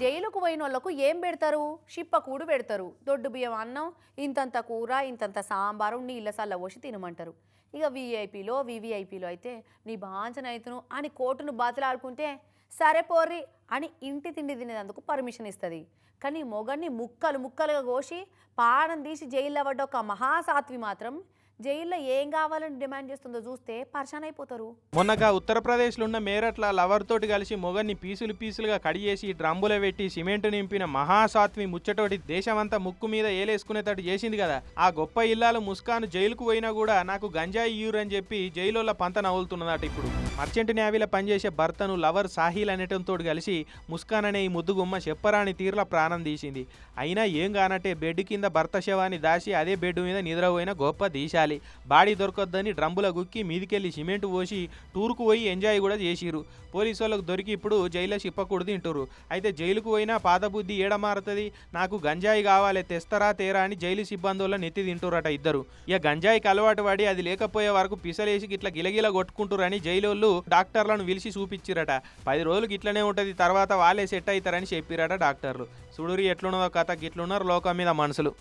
జైలుకు పోయిన వాళ్ళకు ఏం పెడతారు? షిప్పకూడు పెడతారు. దొడ్డు బియ్యం అన్నం ఇంతంత కూర ఇంతంత సాంబారు నీళ్ళ సల్ల పోసి తినమంటారు. ఇక వీఐపీలో వివిఐపీలో అయితే నీ బాంచనైతును అని కోర్టును బాతులాడుకుంటే సరే పోర్రి అని ఇంటి తిండి తినేందుకు పర్మిషన్ ఇస్తుంది. కానీ మొగన్ని ముక్కలు ముక్కలుగా కోసి పానం తీసి జైల్లో పడ్డ ఒక మహాసాత్వి మాత్రం జైల్లో ఏం కావాలని డిమాండ్ చేస్తుందో చూస్తే పర్షాన్ అయిపోతారు. మొన్నగా ఉత్తరప్రదేశ్లో ఉన్న మేరట్ల లవర్ తోటి కలిసి మొగన్ని పీసులు పీసులుగా కడిగేసి డ్రమ్ములో పెట్టి సిమెంట్ నింపిన మహాసాత్వి ముచ్చటోటి దేశమంతా ముక్కు మీద ఏలేసుకునేటట్టు చేసింది కదా. ఆ గొప్ప ఇల్లాలు ముస్కాను జైలుకు పోయినా కూడా నాకు గంజాయి ఇయ్యూరు అని చెప్పి జైలులో పంత నవ్వులుతున్నదట ఇప్పుడు. మర్చెంట్ నేవీలో పనిచేసే భర్తను లవర్ సాహిల్ అనేటంతో కలిసి ముస్కాన్ అనే ఈ ముద్దుగుమ్మ చెప్పరాని తీరుల ప్రాణం తీసింది. అయినా ఏం కానట్టే బెడ్ కింద భర్త శవాన్ని దాచి అదే బెడ్ మీద నిద్రపోయిన గొప్ప దీశాలి. బాడీ దొరకొద్దని డ్రమ్ముల గుక్కి మీదికెళ్ళి సిమెంట్ పోసి టూర్కు పోయి ఎంజాయ్ కూడా చేసిరు పోలీసు వాళ్ళకు దొరికి ఇప్పుడు జైల్లో చిప్పకూడదు తింటురు అయితే జైలుకు పోయినా పాత బుద్ధి ఏడమారుతుంది నాకు గంజాయి కావాలి తెస్తరా తేరా అని జైలు సిబ్బందుల్లో నెత్తి తింటురట ఇద్దరు. ఇక గంజాయికి అలవాటు పడి అది లేకపోయే వరకు పిసలేసి ఇట్లా గిలగిల కొట్టుకుంటురని జైలు డాక్టర్లను పిలిచి చూపించిరట పది రోజులకి ఇట్లనే ఉంటుంది తర్వాత వాళ్ళే సెట్ అవుతారని చెప్పిరట డాక్టర్లు. సుడురి ఎట్లున్నదో కథ గిట్లున్నారు లోకం మీద మనుషులు.